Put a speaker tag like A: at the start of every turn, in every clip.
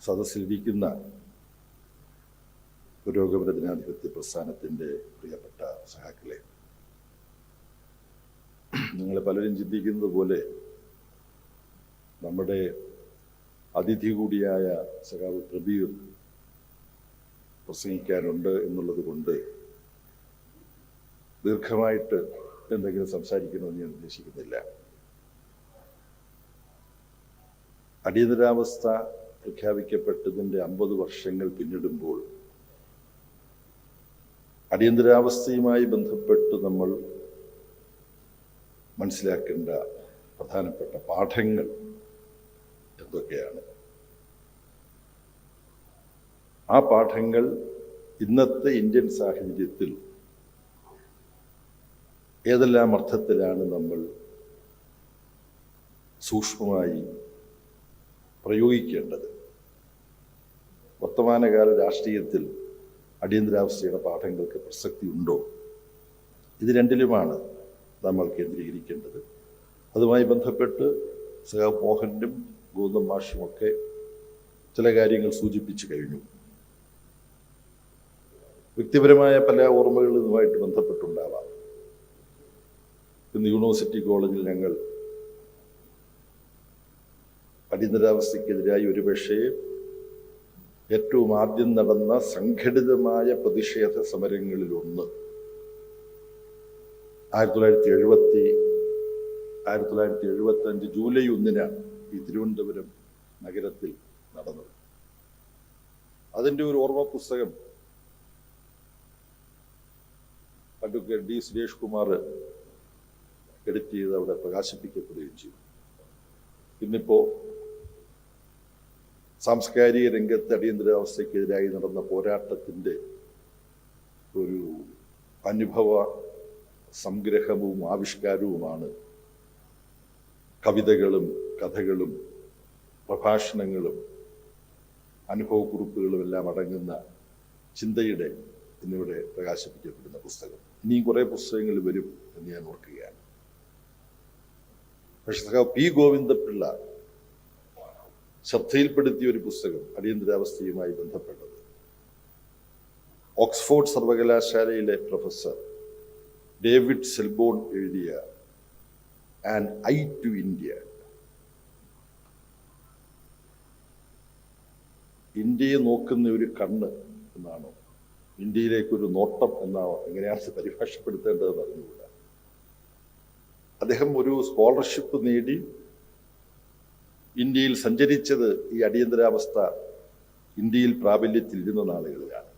A: സദസ്സിലിരിക്കുന്ന പുരോഗമന ജനാധിപത്യ പ്രസ്ഥാനത്തിന്റെ പ്രിയപ്പെട്ട സഹാക്കളെ നിങ്ങൾ പലരും ചിന്തിക്കുന്നത് പോലെ നമ്മുടെ അതിഥി കൂടിയായ സഖാവ് പ്രബീർ പ്രസംഗിക്കാനുണ്ട് എന്നുള്ളത് കൊണ്ട് ദീർഘമായിട്ട് എന്തെങ്കിലും സംസാരിക്കണമെന്ന് ഞാൻ ഉദ്ദേശിക്കുന്നില്ല. അടിയന്തരാവസ്ഥ പ്രഖ്യാപിക്കപ്പെട്ടതിന്റെ അമ്പത് വർഷങ്ങൾ പിന്നിടുമ്പോൾ അടിയന്തരാവസ്ഥയുമായി ബന്ധപ്പെട്ട് നമ്മൾ മനസ്സിലാക്കേണ്ട പ്രധാനപ്പെട്ട പാഠങ്ങൾ എന്തൊക്കെയാണ്? ആ പാഠങ്ങൾ ഇന്നത്തെ ഇന്ത്യൻ സാഹചര്യത്തിൽ ഏതെല്ലാം അർത്ഥത്തിലാണ് നമ്മൾ സൂക്ഷ്മമായി പ്രയോഗിക്കേണ്ടത്. വർത്തമാനകാല രാഷ്ട്രീയത്തിൽ അടിയന്തരാവസ്ഥയുടെ പാഠങ്ങൾക്ക് പ്രസക്തി ഉണ്ടോ ഇത് രണ്ടിലുമാണ് നമ്മൾ കേന്ദ്രീകരിക്കേണ്ടത്. അതുമായി ബന്ധപ്പെട്ട് സഹാബ് മോഹനും ഗോതം മാഷുമൊക്കെ ചില കാര്യങ്ങൾ സൂചിപ്പിച്ചു കഴിഞ്ഞു. വ്യക്തിപരമായ പല ഓർമ്മകളും ഇതുമായിട്ട് ബന്ധപ്പെട്ടുണ്ടാവാം. ഇന്ന് യൂണിവേഴ്സിറ്റി കോളേജിൽ ഞങ്ങൾ അടിയന്തരാവസ്ഥയ്ക്കെതിരായി ഒരുപക്ഷെ ഏറ്റവും ആദ്യം നടന്ന സംഘടിതമായ പ്രതിഷേധ സമരങ്ങളിലൊന്ന് ആയിരത്തി തൊള്ളായിരത്തി എഴുപത്തി ആയിരത്തി തൊള്ളായിരത്തി എഴുപത്തി അഞ്ച് ജൂലൈ ഒന്നിനാണ് ഈ തിരുവനന്തപുരം നഗരത്തിൽ നടന്നത്. അതിന്റെ ഒരു ഓർമ്മ പുസ്തകം advocate D Suresh Kumar edit ചെയ്ത് അവിടെ പ്രകാശിപ്പിക്കപ്പെടുകയും ചെയ്തു. ഇന്നിപ്പോൾ സാംസ്കാരിക രംഗത്ത് അടിയന്തരാവസ്ഥയ്ക്കെതിരായി നടന്ന പോരാട്ടത്തിന്റെ ഒരു അനുഭവ സംഗ്രഹവും ആവിഷ്കാരവുമാണ് കവിതകളും കഥകളും പ്രഭാഷണങ്ങളും അനുഭവക്കുറിപ്പുകളും എല്ലാം അടങ്ങുന്ന ചിന്തയുടെ എന്നിവിടെ പ്രകാശിപ്പിക്കപ്പെടുന്ന പുസ്തകം. ഇനിയും കുറേ പുസ്തകങ്ങൾ വരും എന്ന് ഞാൻ ഓർക്കുകയാണ്. പക്ഷേ പി ഗോവിന്ദപിള്ള ശ്രദ്ധയിൽപ്പെടുത്തിയ ഒരു പുസ്തകം അടിയന്തരാവസ്ഥയുമായി ബന്ധപ്പെട്ടത്. ഓക്സ്ഫോർഡ് സർവകലാശാലയിലെ പ്രൊഫസർ ഡേവിഡ് സെൽബോൺ എഴുതിയ ആൻഡ് ഐ ടു ഇന്ത്യ ഇന്ത്യയെ നോക്കുന്ന ഒരു കണ്ണ് എന്നാണോ? ഇന്ത്യയിലേക്കൊരു നോട്ടം എന്നാണോ? എങ്ങനെയാണ് പരിഭാഷപ്പെടുത്തേണ്ടതെന്ന് അറിഞ്ഞുകൂടാ? അദ്ദേഹം ഒരു സ്കോളർഷിപ്പ് നേടി ഇന്ത്യയിൽ സഞ്ചരിച്ചത് ഈ അടിയന്തരാവസ്ഥ ഇന്ത്യയിൽ പ്രാബല്യത്തിൽ ഇരുന്ന നാളുകളിലാണ്.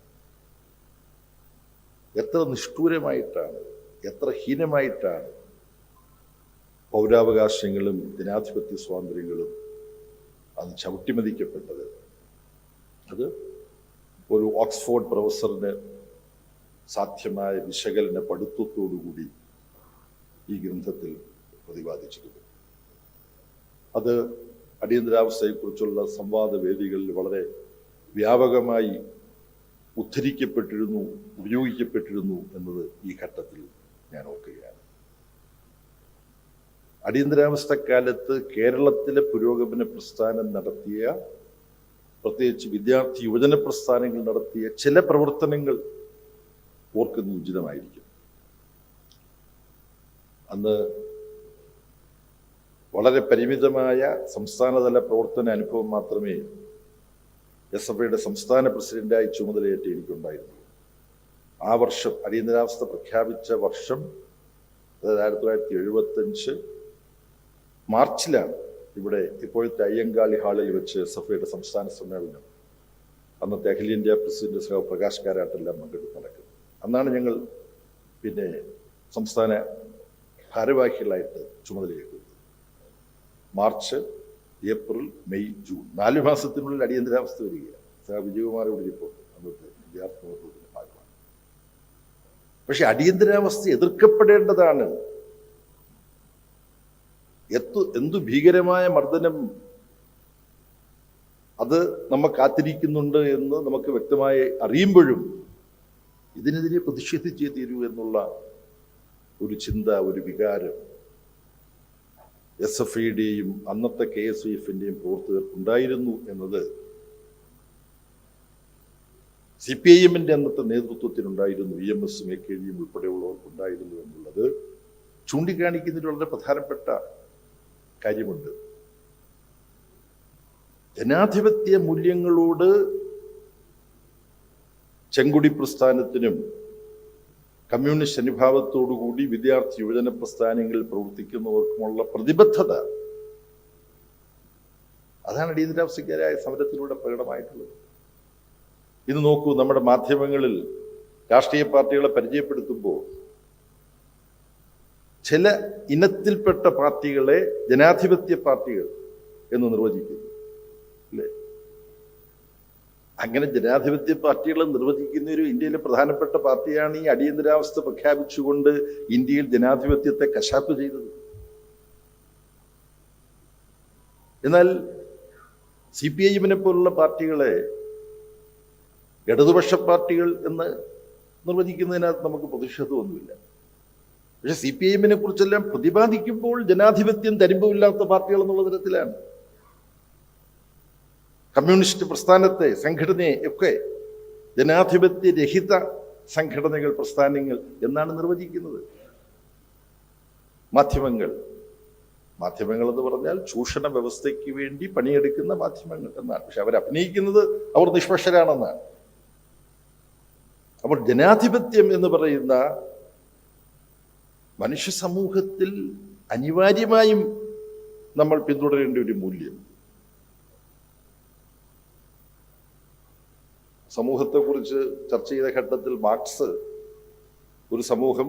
A: എത്ര നിഷ്ഠൂരമായിട്ടാണ് എത്ര ഹീനമായിട്ടാണ് പൗരാവകാശങ്ങളും ജനാധിപത്യ സ്വാതന്ത്ര്യങ്ങളും അത് ചവിട്ടിമതിക്കപ്പെട്ടത്. അത് ഒരു ഓക്സ്ഫോർഡ് പ്രൊഫസറിന് സാധ്യമായ വിശകലന പഠിത്വത്തോടുകൂടി ഈ ഗ്രന്ഥത്തിൽ പ്രതിപാദിച്ചിരുന്നു അത് അടിയന്തരാവസ്ഥയെക്കുറിച്ചുള്ള സംവാദ വേദികളിൽ വളരെ വ്യാപകമായി ഉദ്ധരിക്കപ്പെട്ടിരുന്നു ഉപയോഗിക്കപ്പെട്ടിരുന്നു എന്നത് ഈ ഘട്ടത്തിൽ ഞാൻ ഓർക്കുകയാണ്. അടിയന്തരാവസ്ഥ കാലത്ത് കേരളത്തിലെ പുരോഗമന പ്രസ്ഥാനം നടത്തിയ പ്രത്യേകിച്ച് വിദ്യാർത്ഥി യുവജന പ്രസ്ഥാനങ്ങൾ നടത്തിയ ചില പ്രവർത്തനങ്ങൾ ഓർക്കുന്നത് ഉചിതമായിരിക്കും. അന്ന് വളരെ പരിമിതമായ സംസ്ഥാനതല പ്രവർത്തന അനുഭവം മാത്രമേ എസ് എഫ് ഐയുടെ സംസ്ഥാന പ്രസിഡന്റായി ചുമതലയേറ്റ് എനിക്കുണ്ടായിരുന്നു ആ വർഷം അടിയന്തരാവസ്ഥ പ്രഖ്യാപിച്ച വർഷം അതായത് ആയിരത്തി തൊള്ളായിരത്തി എഴുപത്തഞ്ച് മാർച്ചിലാണ് ഇവിടെ ഇപ്പോഴത്തെ അയ്യങ്കാളി ഹാളിൽ വെച്ച് എസ് എഫ് ഐയുടെ സംസ്ഥാന സമ്മേളനം. അന്നത്തെ അഖിലേന്ത്യാ പ്രസിഡന്റ് സഹ പ്രകാശ് കാരാട്ടെല്ലാം പങ്കെടുത്ത് നടക്കുന്നത്. അന്നാണ് ഞങ്ങൾ പിന്നെ സംസ്ഥാന ഭാരവാഹികളായിട്ട് ചുമതലയേക്കുന്നത് മാർച്ച് ഏപ്രിൽ മെയ് ജൂൺ. നാല് മാസത്തിനുള്ളിൽ അടിയന്തരാവസ്ഥ വരികയാണ്. സാർ വിജയകുമാർ വിളിച്ചപ്പോൾ അന്നത്തെ വിദ്യാർത്ഥി ഭാഗമാണ്. പക്ഷെ അടിയന്തരാവസ്ഥ എതിർക്കപ്പെടേണ്ടതാണ്. എത്തു എന്തു ഭീകരമായ മർദ്ദനം അത് നമ്മ കാത്തിരിക്കുന്നുണ്ട് എന്ന് നമുക്ക് വ്യക്തമായി അറിയുമ്പോഴും ഇതിനെതിരെ പ്രതിഷേധിച്ചേ തീരൂ എന്നുള്ള ഒരു ചിന്ത ഒരു വികാരം എസ് എഫ് ഐയുടെയും അന്നത്തെ കെ എസ് യു എഫിന്റെയും പ്രവർത്തകർക്കുണ്ടായിരുന്നു എന്നത് സി പി ഐ എമ്മിന്റെ അന്നത്തെ നേതൃത്വത്തിനുണ്ടായിരുന്നു ഇ എം എസും എ കെ ഡിയും ഉൾപ്പെടെയുള്ളവർക്കുണ്ടായിരുന്നു എന്നുള്ളത് ചൂണ്ടിക്കാണിക്കുന്നതിൽ വളരെ പ്രധാനപ്പെട്ട കാര്യമുണ്ട്. ജനാധിപത്യ മൂല്യങ്ങളോട് ചെങ്കുടി പ്രസ്ഥാനത്തിനും കമ്മ്യൂണിസ്റ്റ് അനുഭാവത്തോടുകൂടി വിദ്യാർത്ഥി യുവജന പ്രസ്ഥാനങ്ങളിൽ പ്രവർത്തിക്കുന്നവർക്കുമുള്ള പ്രതിബദ്ധത. അതാണ് അടിയന്തരാവസ്ഥക്കാരായ സമരത്തിലൂടെ പ്രകടമായിട്ടുള്ളത്. ഇന്ന് നോക്കൂ നമ്മുടെ മാധ്യമങ്ങളിൽ രാഷ്ട്രീയ പാർട്ടികളെ പരിചയപ്പെടുത്തുമ്പോൾ ചില ഇനത്തിൽപ്പെട്ട പാർട്ടികളെ ജനാധിപത്യ പാർട്ടികൾ എന്ന് നിർവചിക്കുന്നു. അല്ലേ? അങ്ങനെ ജനാധിപത്യ പാർട്ടികളെ നിർവചിക്കുന്ന ഒരു ഇന്ത്യയിലെ പ്രധാനപ്പെട്ട പാർട്ടിയാണ് ഈ അടിയന്തരാവസ്ഥ പ്രഖ്യാപിച്ചുകൊണ്ട് ഇന്ത്യയിൽ ജനാധിപത്യത്തെ കശാപ്പ് ചെയ്തത്. എന്നാൽ സി പി ഐ എമ്മിനെ പോലുള്ള പാർട്ടികളെ ഇടതുപക്ഷ പാർട്ടികൾ എന്ന് നിർവചിക്കുന്നതിനകത്ത് നമുക്ക് പ്രതിഷേധമൊന്നുമില്ല. പക്ഷെ സി പി ഐ എമ്മിനെ കുറിച്ചെല്ലാം പ്രതിപാദിക്കുമ്പോൾ ജനാധിപത്യം തരിമ്പമില്ലാത്ത പാർട്ടികൾ എന്നുള്ള തരത്തിലാണ്. കമ്മ്യൂണിസ്റ്റ് പ്രസ്ഥാനത്തെ സംഘടനയെ ഒക്കെ ജനാധിപത്യ രഹിത സംഘടനകൾ പ്രസ്ഥാനങ്ങൾ എന്നാണ് നിർവചിക്കുന്നത്. മാധ്യമങ്ങൾ. മാധ്യമങ്ങൾ എന്ന് പറഞ്ഞാൽ ചൂഷണ വ്യവസ്ഥയ്ക്ക് വേണ്ടി പണിയെടുക്കുന്ന മാധ്യമങ്ങൾ എന്നാണ്. പക്ഷെ അവർ അഭിനയിക്കുന്നത് അവർ നിഷ്പക്ഷരാണെന്നാണ്. അപ്പോൾ ജനാധിപത്യം എന്ന് പറയുന്ന മനുഷ്യ സമൂഹത്തിൽ അനിവാര്യമായും നമ്മൾ പിന്തുടരേണ്ട ഒരു മൂല്യം. സമൂഹത്തെക്കുറിച്ച് ചർച്ച ചെയ്ത ഘട്ടത്തിൽ മാർക്സ് ഒരു സമൂഹം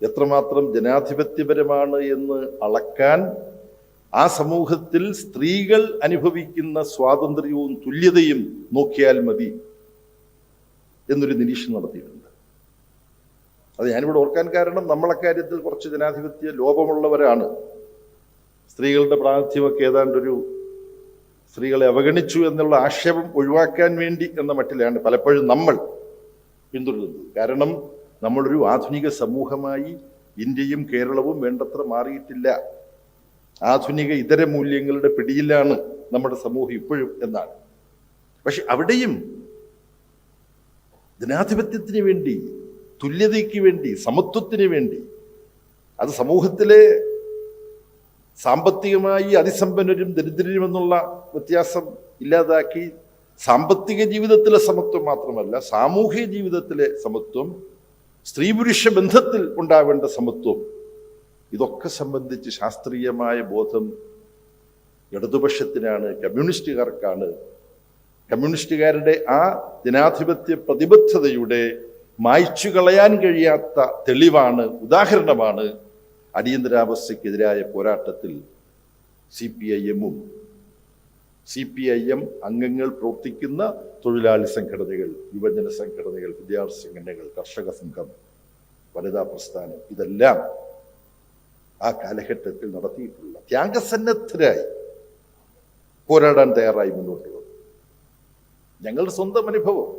A: എത്രമാത്രം ജനാധിപത്യപരമാണ് എന്ന് അളക്കാൻ ആ സമൂഹത്തിൽ സ്ത്രീകൾ അനുഭവിക്കുന്ന സ്വാതന്ത്ര്യവും തുല്യതയും നോക്കിയാൽ മതി എന്നൊരു നിരീക്ഷണം നടത്തിയിട്ടുണ്ട്. അത് ഞാനിവിടെ ഓർക്കാൻ കാരണം നമ്മളെ കാര്യത്തിൽ കുറച്ച് ജനാധിപത്യ ലോപമുള്ളവരാണ്. സ്ത്രീകളുടെ പ്രാതിനിധ്യമൊക്കെ ഏതാണ്ടൊരു സ്ത്രീകളെ അവഗണിച്ചു എന്നുള്ള ആക്ഷേപം ഒഴിവാക്കാൻ വേണ്ടി എന്ന മട്ടിലാണ് പലപ്പോഴും നമ്മൾ പിന്തുടരുന്നത്. കാരണം നമ്മളൊരു ആധുനിക സമൂഹമായി ഇന്ത്യയും കേരളവും വേണ്ടത്ര മാറിയിട്ടില്ല. ആധുനിക ഇതര മൂല്യങ്ങളുടെ പിടിയിലാണ് നമ്മുടെ സമൂഹം ഇപ്പോഴും എന്നാണ്. പക്ഷെ അവിടെയും ജനാധിപത്യത്തിന് വേണ്ടി തുല്യതയ്ക്ക് വേണ്ടി സമത്വത്തിന് വേണ്ടി അത് സമൂഹത്തിലെ സാമ്പത്തികമായി അതിസമ്പന്നരും ദരിദ്രരും എന്നുള്ള വ്യത്യാസം ഇല്ലാതാക്കി സാമ്പത്തിക ജീവിതത്തിലെ സമത്വം മാത്രമല്ല സാമൂഹിക ജീവിതത്തിലെ സമത്വം സ്ത്രീ പുരുഷ ബന്ധത്തിൽ ഉണ്ടാവേണ്ട സമത്വം ഇതൊക്കെ സംബന്ധിച്ച് ശാസ്ത്രീയമായ ബോധം ഇടതുപക്ഷത്തിനാണ് കമ്മ്യൂണിസ്റ്റുകാർക്കാണ്. കമ്മ്യൂണിസ്റ്റുകാരുടെ ആ ജനാധിപത്യ പ്രതിബദ്ധതയുടെ മായ്ച്ചു കളയാൻ കഴിയാത്ത തെളിവാണ് ഉദാഹരണമാണ് അടിയന്തരാവസ്ഥയ്ക്കെതിരായ പോരാട്ടത്തിൽ സി പി ഐ എമ്മും സി പി ഐ എം അംഗങ്ങൾ പ്രവർത്തിക്കുന്ന തൊഴിലാളി സംഘടനകൾ യുവജന സംഘടനകൾ വിദ്യാർത്ഥി സംഘടനകൾ കർഷക സംഘം വനിതാ പ്രസ്ഥാനം ഇതെല്ലാം ആ കാലഘട്ടത്തിൽ നടത്തിയിട്ടുള്ള ത്യാഗസന്നദ്ധരായി പോരാടാൻ തയ്യാറായി മുന്നോട്ട് വന്നു. ഞങ്ങളുടെ സ്വന്തം അനുഭവം.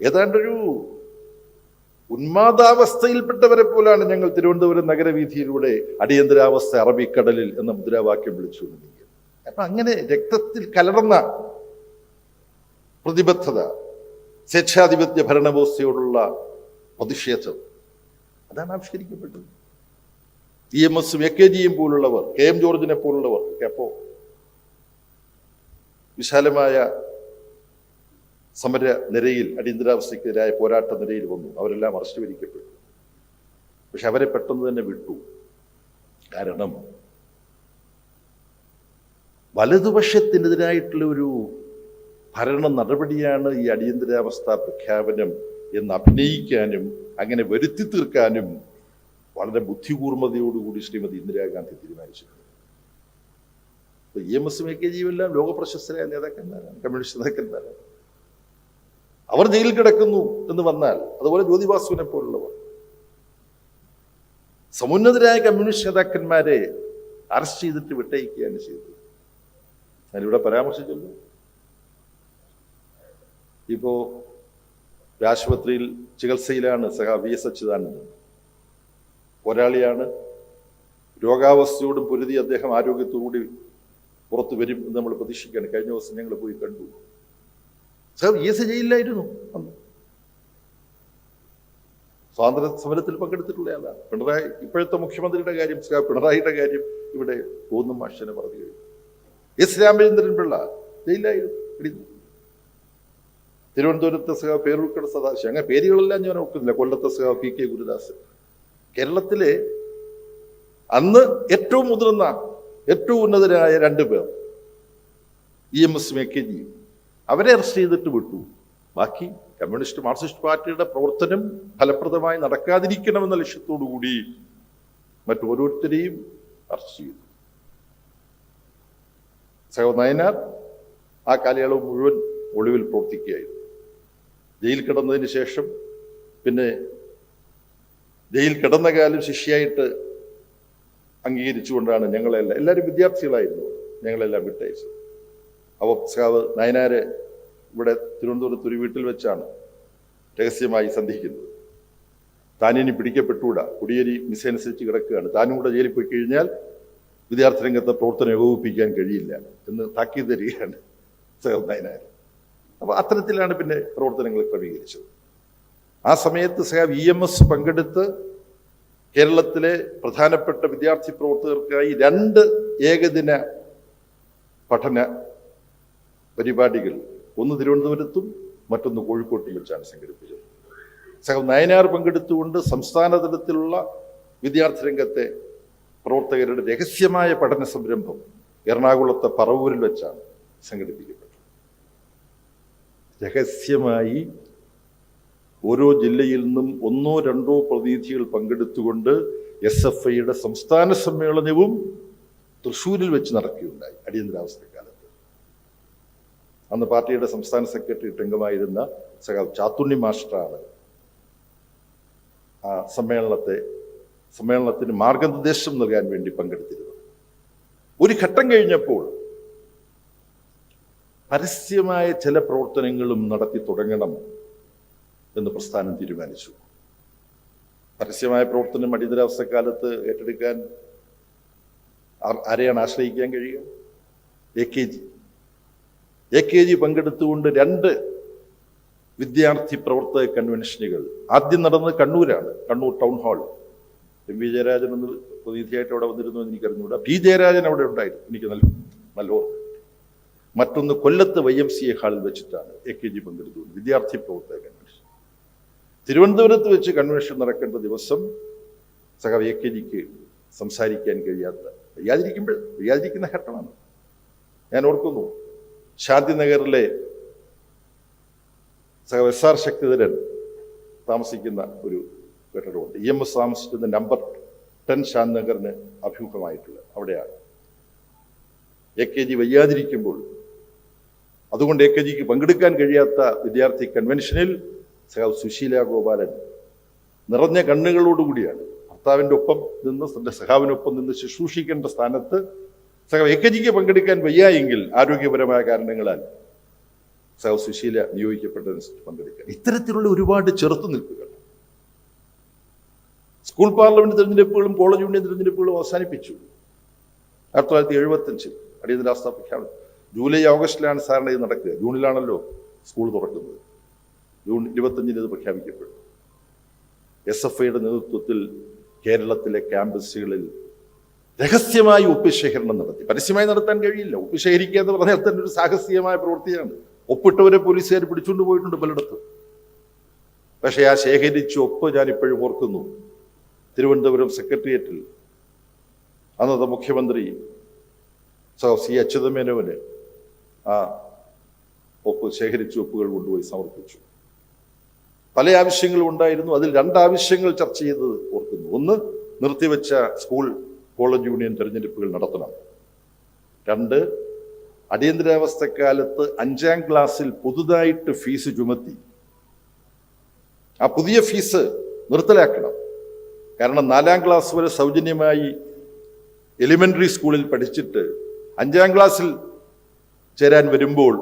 A: ഏതാണ്ടൊരു ഉന്മാദാവസ്ഥയിൽപ്പെട്ടവരെ പോലാണ് ഞങ്ങൾ തിരുവനന്തപുരം നഗരവീഥിയിലൂടെ അടിയന്തരാവസ്ഥ അറബിക്കടലിൽ എന്ന മുദ്രാവാക്യം വിളിച്ചു അപ്പൊ അങ്ങനെ രക്തത്തിൽ കലർന്ന പ്രതിബദ്ധത സ്വേച്ഛാധിപത്യ ഭരണവ്യവസ്ഥയോടുള്ള പ്രതിഷേധം അതാണ് ആവിഷ്കരിക്കപ്പെട്ടത്. ഇ എം എസും എ കെ ജിയും പോലുള്ളവർ കെ എം ജോർജിനെ പോലുള്ളവർ ഒക്കെ അപ്പോ വിശാലമായ സമര നിരയിൽ അടിയന്തരാവസ്ഥയ്ക്കെതിരായ പോരാട്ട നിരയിൽ വന്നു. അവരെല്ലാം അറസ്റ്റ് വരിക്കപ്പെട്ടു പക്ഷെ അവരെ പെട്ടെന്ന് തന്നെ വിട്ടു. കാരണം വലതുപക്ഷത്തിനെതിരായിട്ടുള്ള ഒരു ഭരണ നടപടിയാണ് ഈ അടിയന്തരാവസ്ഥ പ്രഖ്യാപനം എന്ന് അഭിനയിക്കാനും അങ്ങനെ വരുത്തി തീർക്കാനും വളരെ ബുദ്ധികൂർമ്മതയോടുകൂടി ശ്രീമതി ഇന്ദിരാഗാന്ധി തീരുമാനിച്ചിട്ടുണ്ട്. ഇ എം എസും എ കെ ലോകപ്രശസ്തരായ നേതാക്കന്മാരാണ് കമ്മ്യൂണിസ്റ്റ് നേതാക്കന്മാരാണ്. അവർ ജയിലിൽ കിടക്കുന്നു എന്ന് വന്നാൽ അതുപോലെ ജ്യോതിബാസുവിനെ പോലുള്ളവർ. സമുന്നതരായ കമ്മ്യൂണിസ്റ്റ് നേതാക്കന്മാരെ അറസ്റ്റ് ചെയ്തിട്ട് വിട്ടയക്കുകയാണ് ചെയ്തത്. ഞാനിവിടെ പരാമർശിച്ചല്ലോ. ഇപ്പോ ആശുപത്രിയിൽ ചികിത്സയിലാണ് സഹ വി എസ് അച്യുതാനന്ദൻ. പോരാളിയാണ് രോഗാവസ്ഥയോടും പൊരുതി അദ്ദേഹം ആരോഗ്യത്തോടുകൂടി പുറത്തു വരും എന്ന് നമ്മൾ പ്രതീക്ഷിക്കുകയാണ്. കഴിഞ്ഞ ദിവസം ഞങ്ങൾ പോയി കണ്ടു. സാർ ഇ എസ് ജയിലിലായിരുന്നു അന്ന്. സ്വാതന്ത്ര്യ സമരത്തിൽ പങ്കെടുത്തിട്ടുള്ള ആളാണ്. പിണറായി ഇപ്പോഴത്തെ മുഖ്യമന്ത്രിയുടെ കാര്യം പിണറായിയുടെ കാര്യം ഇവിടെ തോന്നും മാഷനെ പറഞ്ഞു കഴിഞ്ഞു. എസ് രാമചന്ദ്രൻ പിള്ള ജയിലായിരുന്നു തിരുവനന്തപുരത്തെ സഹ പേരൂർക്കട സദാശിവം. അങ്ങനെ പേരുകളെല്ലാം ഞാൻ ഓർക്കുന്നില്ല. കൊല്ലത്തെ സഹ പി കെ ഗുരുദാസ്. കേരളത്തിലെ അന്ന് ഏറ്റവും മുതിർന്ന ഏറ്റവും ഉന്നതരായ രണ്ട് പേർ. ഇ എം എസ് മേക്കേജി അവരെ അറസ്റ്റ് ചെയ്തിട്ട് വിട്ടു. ബാക്കി കമ്മ്യൂണിസ്റ്റ് മാർക്സിസ്റ്റ് പാർട്ടിയുടെ പ്രവർത്തനം ഫലപ്രദമായി നടക്കാതിരിക്കണമെന്ന ലക്ഷ്യത്തോടു കൂടി മറ്റോരോരുത്തരെയും അറസ്റ്റ് ചെയ്തു. സഹോ നയനാർ ആ കാലയളവ് മുഴുവൻ ഒളിവിൽ പ്രവർത്തിക്കുകയായിരുന്നു. ജയിൽ കിടന്നതിന് ശേഷം പിന്നെ ജയിൽ കിടന്ന കാലം ശിഷ്യായിട്ട് അംഗീകരിച്ചുകൊണ്ടാണ് ഞങ്ങളെല്ലാം എല്ലാവരും വിദ്യാർത്ഥികളായിരുന്നു ഞങ്ങളെല്ലാം വിട്ടയച്ചത്. അപ്പോൾ നയനാരെ ഇവിടെ തിരുവനന്തപുരത്ത് ഒരു വീട്ടിൽ വെച്ചാണ് രഹസ്യമായി സന്ധിക്കുന്നത്. താനിനി പിടിക്കപ്പെട്ടുകൂടാ. കുടിയേരി മിസ്സനുസരിച്ച് കിടക്കുകയാണ്. താനും കൂടെ ജയിലിൽ പോയി കഴിഞ്ഞാൽ വിദ്യാർത്ഥി രംഗത്തെ പ്രവർത്തനം ഏകോപിപ്പിക്കാൻ കഴിയില്ല എന്ന് താക്കീത് തരികയാണ് സഹബ് നയനാർ അപ്പോൾ അത്തരത്തിലാണ് പിന്നെ പ്രവർത്തനങ്ങൾ ക്രമീകരിച്ചത്. ആ സമയത്ത് സഹാബ് ഇ എം എസ് പങ്കെടുത്ത് കേരളത്തിലെ പ്രധാനപ്പെട്ട വിദ്യാർത്ഥി പ്രവർത്തകർക്കായി രണ്ട് ഏകദിന പഠന പരിപാടികൾ. ഒന്ന് തിരുവനന്തപുരത്തും മറ്റൊന്ന് കോഴിക്കോട്ടും വെച്ചാണ് സംഘടിപ്പിച്ചത്. സഹം നയനാർ പങ്കെടുത്തുകൊണ്ട് സംസ്ഥാന തലത്തിലുള്ള വിദ്യാർത്ഥി രംഗത്തെ പ്രവർത്തകരുടെ രഹസ്യമായ പഠന സംരംഭം എറണാകുളത്തെ പറവൂരിൽ വെച്ചാണ് സംഘടിപ്പിക്കപ്പെട്ടത്. രഹസ്യമായി ഓരോ ജില്ലയിൽ നിന്നും ഒന്നോ രണ്ടോ പ്രതിനിധികൾ പങ്കെടുത്തുകൊണ്ട് എസ് എഫ് ഐയുടെ സംസ്ഥാന സമ്മേളനവും തൃശ്ശൂരിൽ വെച്ച് നടക്കുകയുണ്ടായി. അടിയന്തരാവസ്ഥക്കാലത്ത് അന്ന് പാർട്ടിയുടെ സംസ്ഥാന സെക്രട്ടറി അംഗമായിരുന്ന സഖാവ് ചാത്തുണ്ണി മാസ്റ്ററാണ് ആ സമ്മേളനത്തെ സമ്മേളനത്തിന് മാർഗനിർദ്ദേശം നൽകാൻ വേണ്ടി പങ്കെടുത്തിരുന്നത്. ഒരു ഘട്ടം കഴിഞ്ഞപ്പോൾ പരസ്യമായ ചില പ്രവർത്തനങ്ങളും നടത്തി തുടങ്ങണം എന്ന് പ്രസ്ഥാനം തീരുമാനിച്ചു. പരസ്യമായ പ്രവർത്തനം അടിയന്തരാവസ്ഥക്കാലത്ത് ഏറ്റെടുക്കാൻ ആരെയാണ് ആശ്രയിക്കാൻ കഴിയുക? A K G. A K G പങ്കെടുത്തുകൊണ്ട് രണ്ട് വിദ്യാർത്ഥി പ്രവർത്തക കൺവെൻഷനുകൾ. ആദ്യം നടന്നത് കണ്ണൂരാണ് Kannur town hall. M V Jayarajan എന്ന് പ്രതിനിധിയായിട്ട് അവിടെ വന്നിരുന്നു എന്ന് എനിക്കറിഞ്ഞുകൂടാ പി ജയരാജൻ അവിടെ ഉണ്ടായിരുന്നു എനിക്ക് നല്ല നല്ല മറ്റൊന്ന് കൊല്ലത്ത് വൈ എം സി എ ഹാളിൽ വെച്ചിട്ടാണ് എ കെ ജി പങ്കെടുത്തുകൊണ്ട് വിദ്യാർത്ഥി പ്രവർത്തക കൺവെൻഷൻ. തിരുവനന്തപുരത്ത് വെച്ച് കൺവെൻഷൻ നടക്കേണ്ട ദിവസം സഖാവ് എ കെ ജിക്ക് സംസാരിക്കാൻ കഴിയാത്ത വയ്യാതിരിക്കുമ്പോൾ വയ്യാതിരിക്കുന്ന ഘട്ടമാണ്. ഞാൻ ഓർക്കുന്നു ശാന്തിനഗറിലെ എസ് ആർ ശക്തിധരൻ താമസിക്കുന്ന ഒരു കെട്ടിടമുണ്ട്. ഇ എം എസ് താമസിക്കുന്ന നമ്പർ ടെൻ ശാന്തിനഗറിന് അഭിമുഖമായിട്ടുള്ള അവിടെയാണ്. എ കെ ജി വയ്യാതിരിക്കുമ്പോൾ അതുകൊണ്ട് എ കെ ജിക്ക് പങ്കെടുക്കാൻ കഴിയാത്ത വിദ്യാർത്ഥി കൺവെൻഷനിൽ സഹാവ് സുശീല ഗോപാലൻ നിറഞ്ഞ കണ്ണുകളോടുകൂടിയാണ്. ഭർത്താവിന്റെ ഒപ്പം നിന്ന് തന്റെ സഹാവിനൊപ്പം നിന്ന് ശുശ്രൂഷിക്കേണ്ട സ്ഥാനത്ത് സഖാവ് എ കെ ജിക്ക് പങ്കെടുക്കാൻ വയ്യ എങ്കിൽ ആരോഗ്യപരമായ കാരണങ്ങളാൽ സഹ സുശീല നിയോഗിക്കപ്പെട്ടതനുസരിച്ച് പങ്കെടുക്കാൻ. ഇത്തരത്തിലുള്ള ഒരുപാട് ചെറുത്തുനിൽപ്പുകൾ സ്കൂൾ പാർലമെന്റ് തിരഞ്ഞെടുപ്പുകളും കോളേജ് യൂണിയൻ തിരഞ്ഞെടുപ്പുകളും അവസാനിപ്പിച്ചു. ആയിരത്തി തൊള്ളായിരത്തി എഴുപത്തഞ്ചിൽ അടിയന്തരാവസ്ഥ പ്രഖ്യാപനം ജൂലൈ ഓഗസ്റ്റിലാണ് സാറിന് ഇത് നടക്കുക. ജൂണിലാണല്ലോ സ്കൂൾ തുറക്കുന്നത്. ജൂൺ ഇരുപത്തഞ്ചിന് ഇത് പ്രഖ്യാപിക്കപ്പെടും. എസ് എഫ് ഐയുടെ നേതൃത്വത്തിൽ കേരളത്തിലെ ക്യാമ്പസുകളിൽ രഹസ്യമായി ഒപ്പുശേഖരണം നടത്തി. പരസ്യമായി നടത്താൻ കഴിയില്ല. ഒപ്പുശേഖരിക്കുക എന്ന് പറഞ്ഞാൽ തന്നെ ഒരു സാഹസികമായ പ്രവൃത്തിയാണ്. ഒപ്പിട്ടവരെ പോലീസുകാർ പിടിച്ചുകൊണ്ട് പോയിട്ടുണ്ട് പലയിടത്തും. പക്ഷേ ആ ശേഖരിച്ച ഒപ്പ് ഞാൻ ഇപ്പോഴും ഓർക്കുന്നു. തിരുവനന്തപുരം സെക്രട്ടേറിയറ്റിൽ അന്നത്തെ മുഖ്യമന്ത്രി സി. അച്യുതമേനോന് ആ ഒപ്പ് ശേഖരിച്ച ഒപ്പുകൾ കൊണ്ടുപോയി സമർപ്പിച്ചു. പല ആവശ്യങ്ങളും ഉണ്ടായിരുന്നു. അതിൽ രണ്ടാവശ്യങ്ങൾ ചർച്ച ചെയ്തത് ഓർക്കുന്നു. ഒന്ന് നിർത്തിവെച്ച സ്കൂൾ കോളേജ് യൂണിയൻ തെരഞ്ഞെടുപ്പുകൾ നടത്തണം. രണ്ട് അടിയന്തരാവസ്ഥക്കാലത്ത് അഞ്ചാം ക്ലാസ്സിൽ പുതുതായിട്ട് ഫീസ് ചുമത്തി. ആ പുതിയ ഫീസ് നിർത്തലാക്കണം. കാരണം നാലാം ക്ലാസ് വരെ സൗജന്യമായി എലിമെന്ററി സ്കൂളിൽ പഠിച്ചിട്ട് അഞ്ചാം ക്ലാസ്സിൽ ചേരാൻ വരുമ്പോൾ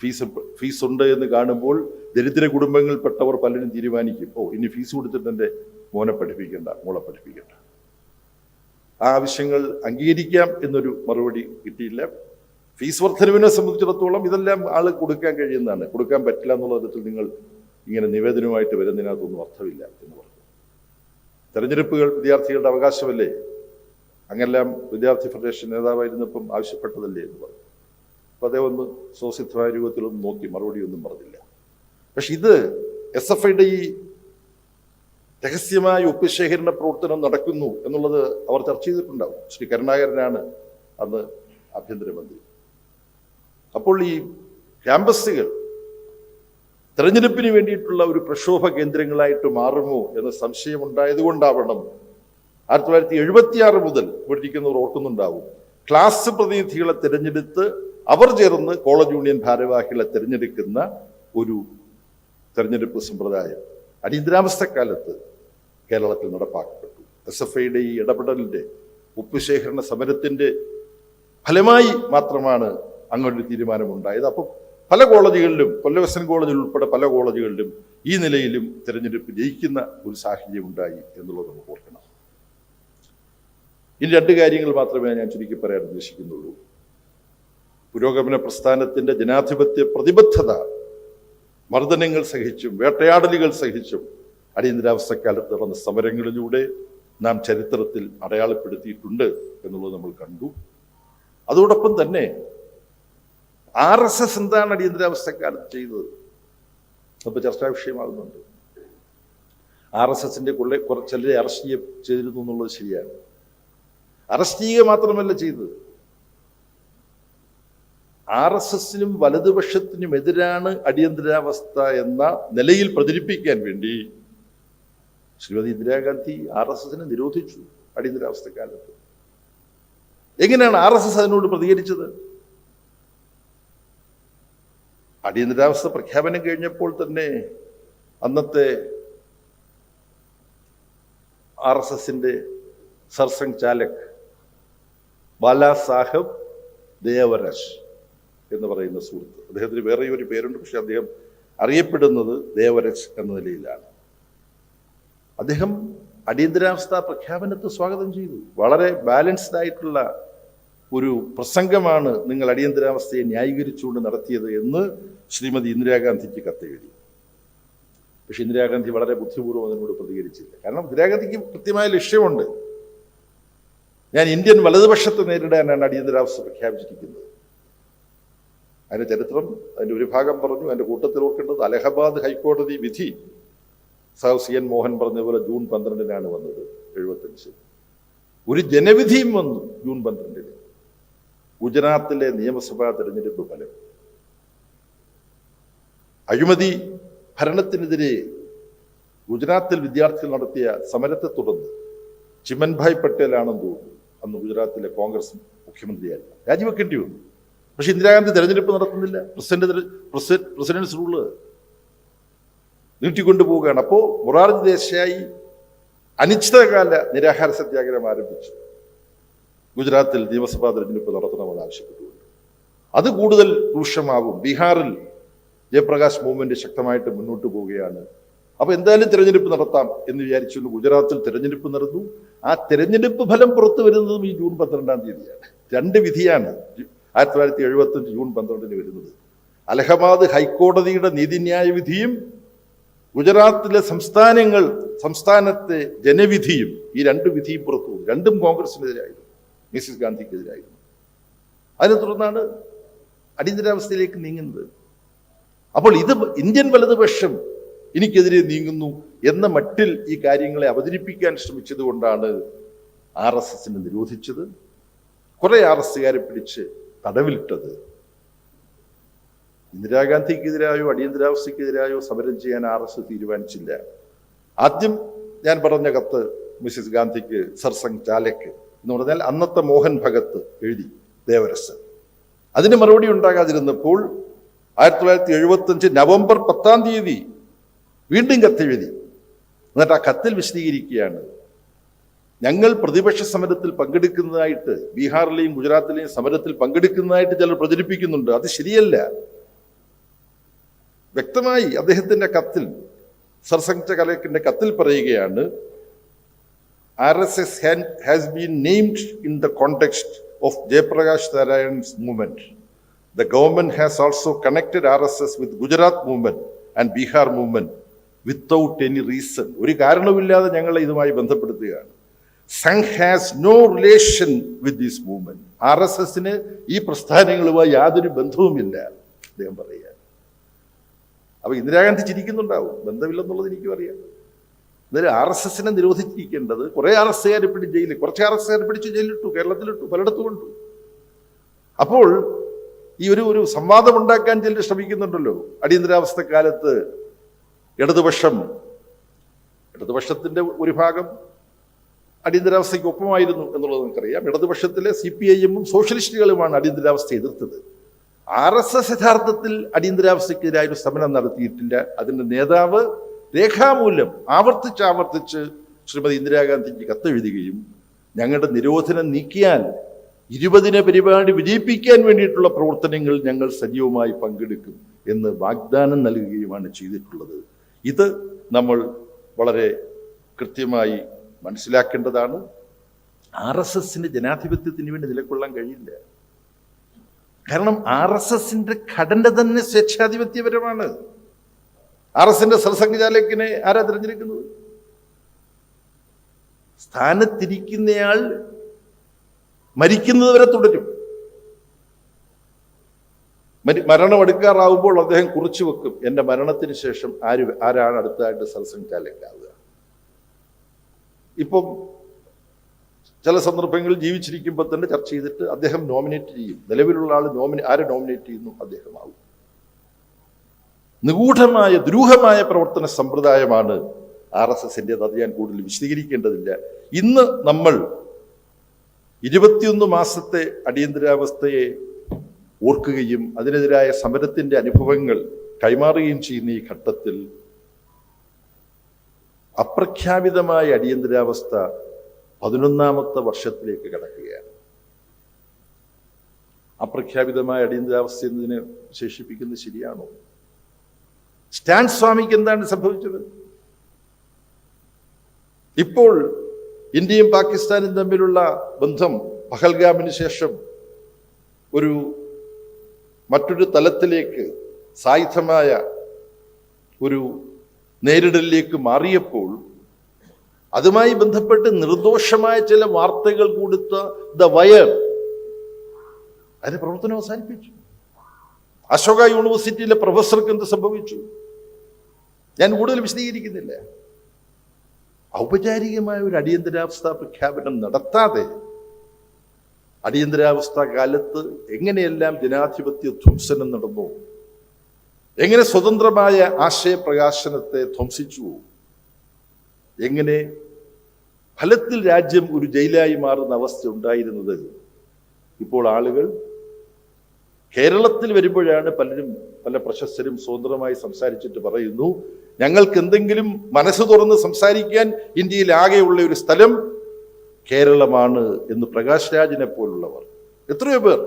A: ഫീസ് ഫീസ് ഉണ്ട് എന്ന് കാണുമ്പോൾ ദരിദ്ര കുടുംബങ്ങളിൽപ്പെട്ടവർ പലരും തീരുമാനിക്കും ഓ ഇനി ഫീസ് കൊടുത്തിട്ട് എന്റെ മോനെ പഠിപ്പിക്കേണ്ട മോളെ പഠിപ്പിക്കണ്ട. ആവശ്യങ്ങൾ അംഗീകരിക്കാം എന്നൊരു മറുപടി കിട്ടിയില്ല. ഫീസ് വർധനവിനെ സംബന്ധിച്ചിടത്തോളം ഇതെല്ലാം ആൾ കൊടുക്കാൻ കഴിയുന്നതാണ്. കൊടുക്കാൻ പറ്റില്ല എന്നുള്ള തരത്തിൽ നിങ്ങൾ ഇങ്ങനെ നിവേദനവുമായിട്ട് വരുന്നതിനകത്തൊന്നും അർത്ഥമില്ല എന്ന് പറഞ്ഞു. തെരഞ്ഞെടുപ്പുകൾ വിദ്യാർത്ഥികളുടെ അവകാശമല്ലേ? അങ്ങെല്ലാം വിദ്യാർത്ഥി ഫെഡറേഷൻ നേതാവായിരുന്നപ്പം ആവശ്യപ്പെട്ടതല്ലേ എന്ന് പറഞ്ഞു. അപ്പോൾ അദ്ദേഹം ഒന്ന് സ്വസിദ്ധമായ രൂപത്തിലൊന്നും നോക്കി മറുപടി ഒന്നും പറഞ്ഞില്ല. പക്ഷെ ഇത് എസ് എഫ് ഐയുടെ ഈ രഹസ്യമായ ഒപ്പുശേഖരണ പ്രവർത്തനം നടക്കുന്നു എന്നുള്ളത് അവർ ചർച്ച ചെയ്തിട്ടുണ്ടാവും. ശ്രീ കരുണാകരനാണ് അന്ന് ആഭ്യന്തരമന്ത്രി. അപ്പോൾ ഈ ക്യാമ്പസുകൾ തെരഞ്ഞെടുപ്പിന് വേണ്ടിയിട്ടുള്ള ഒരു പ്രക്ഷോഭ കേന്ദ്രങ്ങളായിട്ട് മാറുമോ എന്ന സംശയമുണ്ടായതുകൊണ്ടാവണം ആയിരത്തി തൊള്ളായിരത്തി എഴുപത്തിയാറ് മുതൽ ഇവിടെ ഓർക്കുന്നുണ്ടാവും. ക്ലാസ് പ്രതിനിധികളെ തിരഞ്ഞെടുത്ത് അവർ ചേർന്ന് കോളേജ് യൂണിയൻ ഭാരവാഹികളെ തിരഞ്ഞെടുക്കുന്ന ഒരു തെരഞ്ഞെടുപ്പ് സമ്പ്രദായം. അടിയന്തരാവസ്ഥക്കാലത്ത് കേരളത്തിൽ നടപ്പാക്കപ്പെട്ടു. എസ് എഫ് ഐയുടെ ഈ ഇടപെടലിന്റെ ഉപ്പുശേഖരണ സമരത്തിന്റെ ഫലമായി മാത്രമാണ് അങ്ങോട്ടൊരു തീരുമാനമുണ്ടായത്. അപ്പം പല കോളേജുകളിലും കൊല്ലവസൻ കോളേജിൽ ഉൾപ്പെടെ പല കോളേജുകളിലും ഈ നിലയിലും തിരഞ്ഞെടുപ്പ് ജയിക്കുന്ന ഒരു സാഹചര്യം ഉണ്ടായി എന്നുള്ളത് നമുക്ക് ഓർക്കണം. ഇനി രണ്ട് കാര്യങ്ങൾ മാത്രമേ ഞാൻ ചുരുക്കി പറയാൻ ഉദ്ദേശിക്കുന്നുള്ളൂ. പുരോഗമന പ്രസ്ഥാനത്തിന്റെ ജനാധിപത്യ പ്രതിബദ്ധത മർദ്ദനങ്ങൾ സഹിച്ചും വേട്ടയാടലുകൾ സഹിച്ചും അടിയന്തരാവസ്ഥക്കാലത്ത് നടന്ന സമരങ്ങളിലൂടെ നാം ചരിത്രത്തിൽ അടയാളപ്പെടുത്തിയിട്ടുണ്ട് എന്നുള്ളത് നമ്മൾ കണ്ടു. അതോടൊപ്പം തന്നെ ആർ എസ് എസ് എന്താണ് അടിയന്തരാവസ്ഥക്കാലത്ത് ചെയ്തത്? അപ്പോൾ ചർച്ചാ വിഷയമാകുന്നുണ്ട്. ആർ എസ് എസിന്റെ കൊള്ളെ ചിലരെ അറസ്റ്റ് ചെയ്യ- ചെയ്തിരുന്നു എന്നുള്ളത് ശരിയാണ്. അറസ്റ്റ് ചെയ്യുക മാത്രമല്ല ചെയ്തത്. ആർ എസ് എസിനും വലതുപക്ഷത്തിനും എതിരാണ് അടിയന്തരാവസ്ഥ എന്ന നിലയിൽ പ്രചരിപ്പിക്കാൻ വേണ്ടി ശ്രീമതി ഇന്ദിരാഗാന്ധി ആർ എസ് എസിനെ നിരോധിച്ചു അടിയന്തരാവസ്ഥക്കാലത്ത്. എങ്ങനെയാണ് ആർ എസ് എസ് അതിനോട് പ്രതികരിച്ചത്? അടിയന്തരാവസ്ഥ പ്രഖ്യാപനം കഴിഞ്ഞപ്പോൾ തന്നെ അന്നത്തെ ആർ എസ് എസിന്റെ സർസംഘ് ചാലക് ബാലാസാഹബ് ദേവരാജ് എന്ന് പറയുന്ന സുഹൃത്ത്. അദ്ദേഹത്തിന് വേറെ ഒരു പേരുണ്ട് പക്ഷെ അദ്ദേഹം അറിയപ്പെടുന്നത് ദേവരജ് എന്ന നിലയിലാണ്. അദ്ദേഹം അടിയന്തരാവസ്ഥ പ്രഖ്യാപനത്തെ സ്വാഗതം ചെയ്തു. വളരെ ബാലൻസ്ഡ് ആയിട്ടുള്ള ഒരു പ്രസംഗമാണ് നിങ്ങൾ അടിയന്തരാവസ്ഥയെ ന്യായീകരിച്ചുകൊണ്ട് നടത്തിയത് എന്ന് ശ്രീമതി ഇന്ദിരാഗാന്ധിക്ക് കത്തെഴുതി. പക്ഷെ ഇന്ദിരാഗാന്ധി വളരെ ബുദ്ധിപൂർവം അതിനോട് പ്രതികരിച്ചില്ല. കാരണം ഇന്ദിരാഗാന്ധിക്ക് കൃത്യമായ ലക്ഷ്യമുണ്ട്. ഞാൻ ഇന്ത്യൻ വലതുപക്ഷത്തെ നേരിടാനാണ് അടിയന്തരാവസ്ഥ പ്രഖ്യാപിച്ചിരിക്കുന്നത്. അതിന്റെ ചരിത്രം അതിന്റെ ഒരു ഭാഗം പറഞ്ഞു അതിന്റെ കൂട്ടത്തിൽ ഓർക്കേണ്ടത് അലഹബാദ് ഹൈക്കോടതി വിധി സാഹു സി എൻ മോഹൻ പറഞ്ഞ പോലെ ജൂൺ പന്ത്രണ്ടിനാണ് വന്നത് എഴുപത്തഞ്ച് ഒരു ജനവിധിയും വന്നു ജൂൺ പന്ത്രണ്ടിന്. ഗുജറാത്തിലെ നിയമസഭാ തെരഞ്ഞെടുപ്പ് ഫലം. അഴിമതി ഭരണത്തിനെതിരെ ഗുജറാത്തിൽ വിദ്യാർത്ഥികൾ നടത്തിയ സമരത്തെ തുടർന്ന് ചിമൻഭായ് പട്ടേലാണെന്ന് തോന്നുന്നു. അന്ന് ഗുജറാത്തിലെ കോൺഗ്രസ് മുഖ്യമന്ത്രിയായി രാജിവെക്കേണ്ടി വന്നു. പക്ഷെ ഇന്ദിരാഗാന്ധി തെരഞ്ഞെടുപ്പ് നടത്തുന്നില്ല. പ്രസിഡന്റ് പ്രസിഡന്റ് റൂൾ നീട്ടിക്കൊണ്ടു പോവുകയാണ് അപ്പോൾ മൊറാർജി ദേശായി അനിശ്ചിതകാല നിരാഹാര സത്യാഗ്രഹം ആരംഭിച്ചു. ഗുജറാത്തിൽ നിയമസഭാ തെരഞ്ഞെടുപ്പ് നടത്തണമെന്ന് ആവശ്യപ്പെട്ടുകൊണ്ട്. അത് കൂടുതൽ രൂക്ഷമാകും. ബീഹാറിൽ ജയപ്രകാശ് മൂവ്മെന്റ് ശക്തമായിട്ട് മുന്നോട്ട് പോവുകയാണ്. അപ്പോൾ എന്തായാലും തിരഞ്ഞെടുപ്പ് നടത്താം എന്ന് വിചാരിച്ചുകൊണ്ട് ഗുജറാത്തിൽ തിരഞ്ഞെടുപ്പ് നടന്നു. ആ തിരഞ്ഞെടുപ്പ് ഫലം പുറത്തു വരുന്നതും ഈ ജൂൺ പന്ത്രണ്ടാം തീയതിയാണ്. രണ്ട് വിധിയാണ് ആയിരത്തി തൊള്ളായിരത്തി എഴുപത്തഞ്ച് ജൂൺ പന്ത്രണ്ടിന് വരുന്നത്. അലഹബാദ് ഹൈക്കോടതിയുടെ നീതിന്യായ വിധിയും ഗുജറാത്തിലെ സംസ്ഥാനങ്ങൾ സംസ്ഥാനത്തെ ജനവിധിയും ഈ രണ്ട് വിധിയും പുറത്തു രണ്ടും കോൺഗ്രസിനെതിരായിരുന്നു മിസിസ് ഗാന്ധിക്കെതിരായിരുന്നു. അതിനെ തുടർന്നാണ് അടിയന്തരാവസ്ഥയിലേക്ക് നീങ്ങുന്നത്. അപ്പോൾ ഇത് ഇന്ത്യൻ വലതുപക്ഷം എനിക്കെതിരെ നീങ്ങുന്നു എന്ന മട്ടിൽ ഈ കാര്യങ്ങളെ അവതരിപ്പിക്കാൻ ശ്രമിച്ചത് കൊണ്ടാണ് ആർ എസ് എസിനെ നിരോധിച്ചത്. കുറെ ആർ എസ് കാരെ പിടിച്ച് തടവിലിട്ടത്. ഇന്ദിരാഗാന്ധിക്കെതിരായോ അടിയന്തരാവസ്ഥക്കെതിരായോ സമരം ചെയ്യാൻ ആർ എസ് തീരുമാനിച്ചില്ല. ആദ്യം ഞാൻ പറഞ്ഞ കത്ത് മിസ്സിസ് ഗാന്ധിക്ക് സർസംഗ് ചാലയ്ക്ക് എന്ന് പറഞ്ഞാൽ അന്നത്തെ മോഹൻ ഭഗത്ത് എഴുതി ദേവരസ് അതിന് മറുപടി ഉണ്ടാകാതിരുന്നപ്പോൾ ആയിരത്തി തൊള്ളായിരത്തി എഴുപത്തി നവംബർ പത്താം തീയതി വീണ്ടും കത്തെഴുതി. എന്നിട്ട് ആ കത്തിൽ വിശദീകരിക്കുകയാണ്. ഞങ്ങൾ പ്രതിപക്ഷ സമരത്തിൽ പങ്കെടുക്കുന്നതായിട്ട് ബീഹാറിലെയും ഗുജറാത്തിലെയും സമരത്തിൽ പങ്കെടുക്കുന്നതായിട്ട് ചിലർ പ്രചരിപ്പിക്കുന്നുണ്ട്. അത് ശരിയല്ല. വ്യക്തമായി അദ്ദേഹത്തിന്റെ കത്തിൽ സർസംഘ കലക്കിന്റെ കത്തിൽ പറയുകയാണ് R S S has been named in the context of Jayaprakash Narayan's movement the government has also connected R S S with Gujarat movement and Bihar movement without any reason ഒരു കാരണവുമില്ലാതെ ഞങ്ങളെ ഇതുമായി ബന്ധപ്പെടുത്തുകയാണ്. Sangh has no relation with these movement R S എസിന് ഈ പ്രസ്ഥാനങ്ങളുമായി യാതൊരു ബന്ധവുമില്ല അദ്ദേഹം പറയുക അപ്പൊ ഇന്ദിരാഗാന്ധി ചിരിക്കുന്നുണ്ടാവും. ബന്ധമില്ലെന്നുള്ളത് എനിക്കും അറിയാം എന്നാലും ആർ എസ് എസിനെ നിരോധിച്ചിരിക്കേണ്ടത് കുറേ ആർ എസ് കാരെ പിടിച്ച് ജയിലിൽ കുറച്ച് ആർ എസ് കാരെ പിടിച്ച് ജയിലിട്ടു കേരളത്തിലിട്ടു പലയിടത്തും ഉണ്ട്. അപ്പോൾ ഈ ഒരു ഒരു സംവാദം ഉണ്ടാക്കാൻ ചിലർ ശ്രമിക്കുന്നുണ്ടല്ലോ. അടിയന്തരാവസ്ഥ കാലത്ത് ഇടതുപക്ഷം ഇടതുപക്ഷത്തിന്റെ ഒരു ഭാഗം അടിയന്തരാവസ്ഥയ്ക്ക് ഒപ്പമായിരുന്നു എന്നുള്ളത് നമുക്കറിയാം. ഇടതുപക്ഷത്തിലെ സി പി ഐ എമ്മും സോഷ്യലിസ്റ്റുകളുമാണ് അടിയന്തരാവസ്ഥയെ എതിർത്തത്. ആർ എസ് എസ് യഥാർത്ഥത്തിൽ അടിയന്തരാവസ്ഥയ്ക്കെതിരായ ഒരു സമരം നടത്തിയിട്ടില്ല. അതിന്റെ നേതാവ് രേഖാമൂലം ആവർത്തിച്ച് ആവർത്തിച്ച് ശ്രീമതി ഇന്ദിരാഗാന്ധിക്ക് കത്തെഴുതുകയും ഞങ്ങളുടെ നിരോധനം നീക്കിയാൽ ഇരുപതിനെ പരിപാടി വിജയിപ്പിക്കാൻ വേണ്ടിയിട്ടുള്ള പ്രവർത്തനങ്ങൾ ഞങ്ങൾ സജീവമായി പങ്കെടുക്കും എന്ന് വാഗ്ദാനം നൽകുകയുമാണ് ചെയ്തിട്ടുള്ളത്. ഇത് നമ്മൾ വളരെ കൃത്യമായി മനസ്സിലാക്കേണ്ടതാണ്. ആർ എസ് എസിന് ജനാധിപത്യത്തിന് വേണ്ടി നിലകൊള്ളാൻ കഴിയില്ല. കാരണം ആർ എസ് എസിന്റെ ഘടന തന്നെ സ്വേച്ഛാധിപത്യപരമാണ്. ആർ എസിന്റെ സർസംഘചാലകിനെ ആരാ തിരഞ്ഞെടുക്കുന്നത്? സ്ഥാനത്തിരിക്കുന്നയാൾ മരിക്കുന്നത് വരെ തുടരും. മരി- മരണം എടുക്കാറാവുമ്പോൾ അദ്ദേഹം കുറിച്ചു വെക്കും. എന്റെ മരണത്തിന് ശേഷം ആര് ആരാണ് അടുത്തതായിട്ട് സർസംഘചാലകനാവുക? ഇപ്പം ചില സന്ദർഭങ്ങളിൽ ജീവിച്ചിരിക്കുമ്പോൾ തന്നെ ചർച്ച ചെയ്തിട്ട് അദ്ദേഹം നോമിനേറ്റ് ചെയ്യും. നിലവിലുള്ള ആൾ നോമിനേ ആരെ നോമിനേറ്റ് ചെയ്യുന്നു അദ്ദേഹമാവും. നിഗൂഢമായ ദ്രൂഹമായ പ്രവർത്തന സമ്പ്രദായമാണ് ആർ എസ് എസിന്റെത് അത് ഞാൻ കൂടുതൽ വിശദീകരിക്കേണ്ടതില്ല. ഇന്ന് നമ്മൾ ഇരുപത്തിയൊന്ന് മാസത്തെ അടിയന്തരാവസ്ഥയെ ഓർക്കുകയും അതിനെതിരായ സമരത്തിന്റെ അനുഭവങ്ങൾ കൈമാറുകയും ചെയ്യുന്ന ഈ ഘട്ടത്തിൽ അപ്രഖ്യാപിതമായ അടിയന്തരാവസ്ഥ പതിനൊന്നാമത്തെ വർഷത്തിലേക്ക് കടക്കുകയാണ്. അപ്രഖ്യാപിതമായ അടിയന്തരാവസ്ഥ എന്നതിനെ വിശേഷിപ്പിക്കുന്നത് ശരിയാണോ? സ്റ്റാൻ സ്വാമിക്ക് എന്താണ് സംഭവിച്ചത്? ഇപ്പോൾ ഇന്ത്യയും പാകിസ്ഥാനും തമ്മിലുള്ള ബന്ധം പഹൽഗാമിന് ശേഷം ഒരു മറ്റൊരു തലത്തിലേക്ക് സായുധമായ ഒരു നേരിടലിലേക്ക് മാറിയപ്പോൾ അതുമായി ബന്ധപ്പെട്ട് നിർദോഷമായ ചില വാർത്തകൾ കൊടുത്ത ദ വയർ. അതിന്റെ പ്രവർത്തനം അവസാനിപ്പിച്ചു. അശോക യൂണിവേഴ്സിറ്റിയിലെ പ്രൊഫസർക്ക് എന്ത് സംഭവിച്ചു? ഞാൻ കൂടുതൽ വിശദീകരിക്കുന്നില്ല. ഔപചാരികമായ ഒരു അടിയന്തരാവസ്ഥ പ്രഖ്യാപനം നടത്താതെ അടിയന്തരാവസ്ഥ കാലത്ത് എങ്ങനെയെല്ലാം ജനാധിപത്യ ധ്വംസനം നടന്നു? എങ്ങനെ സ്വതന്ത്രമായ ആശയപ്രകാശനത്തെ ധ്വംസിച്ചു? എങ്ങനെ? ഫലത്തിൽ രാജ്യം ഒരു ജയിലായി മാറുന്ന അവസ്ഥ ഉണ്ടായിരുന്നത്. ഇപ്പോൾ ആളുകൾ കേരളത്തിൽ വരുമ്പോഴാണ് പലരും പല പ്രശസ്തരും സ്വതന്ത്രമായി സംസാരിച്ചിട്ട് പറയുന്നു ഞങ്ങൾക്ക് എന്തെങ്കിലും മനസ്സ് തുറന്ന് സംസാരിക്കാൻ ഇന്ത്യയിൽ ആകെയുള്ള ഒരു സ്ഥലം കേരളമാണ് എന്ന് പ്രകാശ് രാജിനെ പോലുള്ളവർ. എത്രയോ പേർ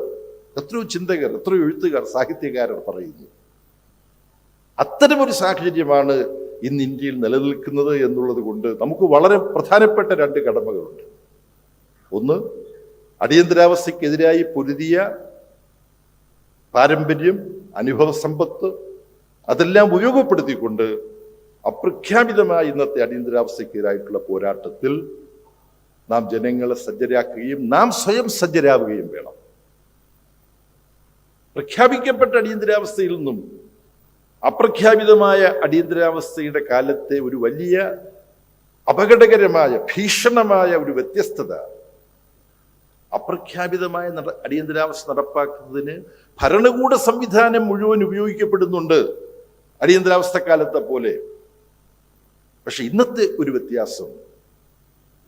A: എത്രയോ ചിന്തകർ എത്രയോ എഴുത്തുകാർ സാഹിത്യകാരർ പറയുന്നു. അത്തരമൊരു സാഹചര്യമാണ് ഇന്ന് ഇന്ത്യയിൽ നിലനിൽക്കുന്നത് എന്നുള്ളത് കൊണ്ട് നമുക്ക് വളരെ പ്രധാനപ്പെട്ട രണ്ട് കടമകളുണ്ട്. ഒന്ന് അടിയന്തരാവസ്ഥയ്ക്കെതിരായി പൊരുതിയ പാരമ്പര്യം അനുഭവ സമ്പത്ത് അതെല്ലാം ഉപയോഗപ്പെടുത്തിക്കൊണ്ട് അപ്രഖ്യാപിതമായ ഇന്നത്തെ അടിയന്തരാവസ്ഥയ്ക്കെതിരായിട്ടുള്ള പോരാട്ടത്തിൽ നാം ജനങ്ങളെ സജ്ജരാക്കുകയും നാം സ്വയം സജ്ജരാവുകയും വേണം. പ്രഖ്യാപിക്കപ്പെട്ട അടിയന്തരാവസ്ഥയിൽ നിന്നും അപ്രഖ്യാപിതമായ അടിയന്തരാവസ്ഥയുടെ കാലത്തെ ഒരു വലിയ അപകടകരമായ ഭീഷണമായ ഒരു വ്യത്യസ്തത. അപ്രഖ്യാപിതമായ നട- അടിയന്തരാവസ്ഥ നടപ്പാക്കുന്നതിന് ഭരണകൂട സംവിധാനം മുഴുവൻ ഉപയോഗിക്കപ്പെടുന്നുണ്ട് അടിയന്തരാവസ്ഥ കാലത്തെ പോലെ. പക്ഷെ ഇന്നത്തെ ഒരു വ്യത്യാസം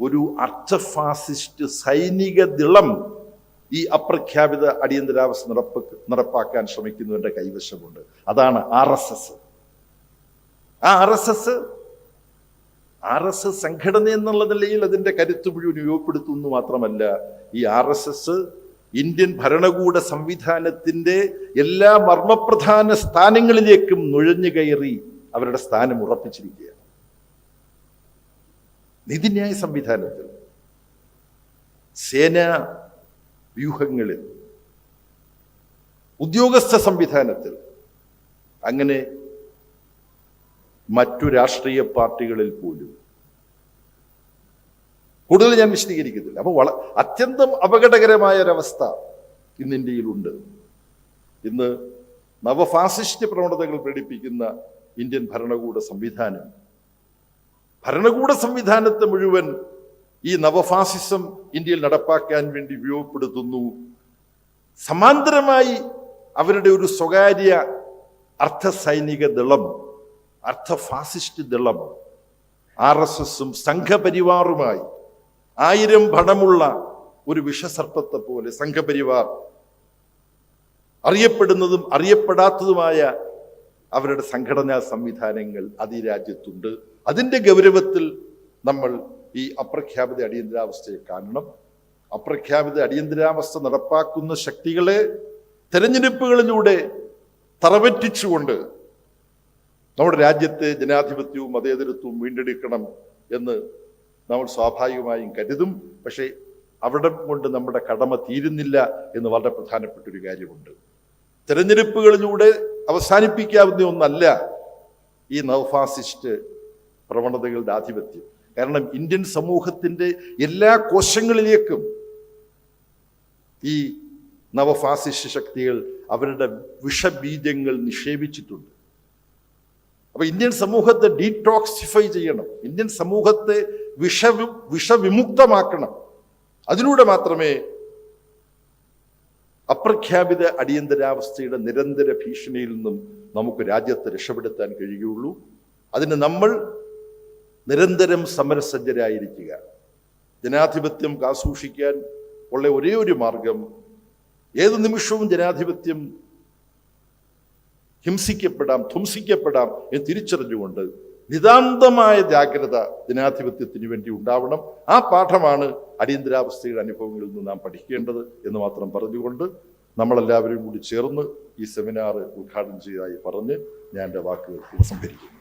A: ഒരു അർദ്ധ ഫാസിസ്റ്റ് സൈനിക ദിളം ഈ അപ്രഖ്യാപിത അടിയന്തരാവസ്ഥ നടപ്പ് നടപ്പാക്കാൻ ശ്രമിക്കുന്നവരുടെ കൈവശമുണ്ട്. അതാണ് ആർ എസ് എസ്. ആ R S S R S S സംഘടന എന്നുള്ള നിലയിൽ അതിന്റെ കരുത്ത് മുഴുവൻ ഉപയോഗപ്പെടുത്തുന്നു മാത്രമല്ല ഈ ആർ എസ് എസ് ഇന്ത്യൻ ഭരണകൂട സംവിധാനത്തിന്റെ എല്ലാ മർമ്മപ്രധാന സ്ഥാനങ്ങളിലേക്കും നുഴഞ്ഞു കയറി അവരുടെ സ്ഥാനം ഉറപ്പിച്ചിരിക്കുകയാണ്. നീതിന്യായ സംവിധാനത്തിൽ സേനാ വ്യൂഹങ്ങളിൽ ഉദ്യോഗസ്ഥ സംവിധാനത്തിൽ അങ്ങനെ മറ്റു രാഷ്ട്രീയ പാർട്ടികളിൽ പോലും. കൂടുതൽ ഞാൻ വിശദീകരിക്കുന്നില്ല. അപ്പോൾ വള അത്യന്തം അപകടകരമായ ഒരവസ്ഥ ഇന്ന് ഇന്ത്യയിലുണ്ട്. ഇന്ന് നവഫാസിസ്റ്റ് പ്രവണതകൾ പ്രകടിപ്പിക്കുന്ന ഇന്ത്യൻ ഭരണകൂട സംവിധാനം ഭരണകൂട സംവിധാനത്തെ മുഴുവൻ ഈ നവഫാസിസം ഇന്ത്യയിൽ നടപ്പാക്കാൻ വേണ്ടി ഉപയോഗപ്പെടുത്തുന്നു. സമാന്തരമായി അവരുടെ ഒരു സ്വകാര്യ അർദ്ധ സൈനിക ദളം അർദ്ധ ഫാസിസ്റ്റ് ദളം ആർ എസ് എസും സംഘപരിവാറുമായി ആയിരം ഭടമുള്ള ഒരു വിഷസർപ്പത്തെ പോലെ സംഘപരിവാർ അറിയപ്പെടുന്നതും അറിയപ്പെടാത്തതുമായ അവരുടെ സംഘടനാ സംവിധാനങ്ങൾ അതിരാജ്യത്തുണ്ട്. അതിന്റെ ഗൗരവത്തിൽ നമ്മൾ ഈ അപ്രഖ്യാപിത അടിയന്തരാവസ്ഥയെ കാണണം. അപ്രഖ്യാപിത അടിയന്തരാവസ്ഥ നടപ്പാക്കുന്ന ശക്തികളെ തെരഞ്ഞെടുപ്പുകളിലൂടെ തറവറ്റിച്ചുകൊണ്ട് നമ്മുടെ രാജ്യത്തെ ജനാധിപത്യവും മതേതരത്വവും വീണ്ടെടുക്കണം എന്ന് നമ്മൾ സ്വാഭാവികമായും കരുതും. പക്ഷേ അവിടെ കൊണ്ട് നമ്മുടെ കടമ തീരുന്നില്ല എന്ന് വളരെ പ്രധാനപ്പെട്ട ഒരു കാര്യമുണ്ട്. തെരഞ്ഞെടുപ്പുകളിലൂടെ അവസാനിപ്പിക്കാവുന്ന ഒന്നല്ല ഈ നവഫാസിസ്റ്റ് പ്രവണതകളുടെ ആധിപത്യം. കാരണം ഇന്ത്യൻ സമൂഹത്തിന്റെ എല്ലാ കോശങ്ങളിലേക്കും ഈ നവഫാസിസ്റ്റ് ശക്തികൾ അവരുടെ വിഷബീജങ്ങൾ നിക്ഷേപിച്ചിട്ടുണ്ട്. അപ്പൊ ഇന്ത്യൻ സമൂഹത്തെ ഡീടോക്സിഫൈ ചെയ്യണം. ഇന്ത്യൻ സമൂഹത്തെ വിഷ വിഷവിമുക്തമാക്കണം. അതിലൂടെ മാത്രമേ അപ്രഖ്യാപിത അടിയന്തരാവസ്ഥയുടെ നിരന്തര ഭീഷണിയിൽ നിന്നും നമുക്ക് രാജ്യത്തെ രക്ഷപ്പെടുത്താൻ കഴിയുകയുള്ളൂ. അതിന് നമ്മൾ നിരന്തരം സമരസജ്ജരായിരിക്കുക. ജനാധിപത്യം കാസൂക്ഷിക്കാൻ ഉള്ള ഒരേ ഒരു മാർഗം ഏത് നിമിഷവും ജനാധിപത്യം ഹിംസിക്കപ്പെടാം ധ്വംസിക്കപ്പെടാം എന്ന് തിരിച്ചറിഞ്ഞുകൊണ്ട് നിതാന്തമായ ജാഗ്രത ജനാധിപത്യത്തിന് വേണ്ടി ഉണ്ടാവണം. ആ പാഠമാണ് അടിയന്തരാവസ്ഥയുടെ അനുഭവങ്ങളിൽ നിന്ന് നാം പഠിക്കേണ്ടത് എന്ന് മാത്രം പറഞ്ഞുകൊണ്ട് നമ്മളെല്ലാവരും കൂടി ചേർന്ന് ഈ സെമിനാർ ഉദ്ഘാടനം ചെയ്തതായി പറഞ്ഞ് ഞാൻ എന്റെ വാക്കുകൾ ഉപസംഹരിക്കുന്നു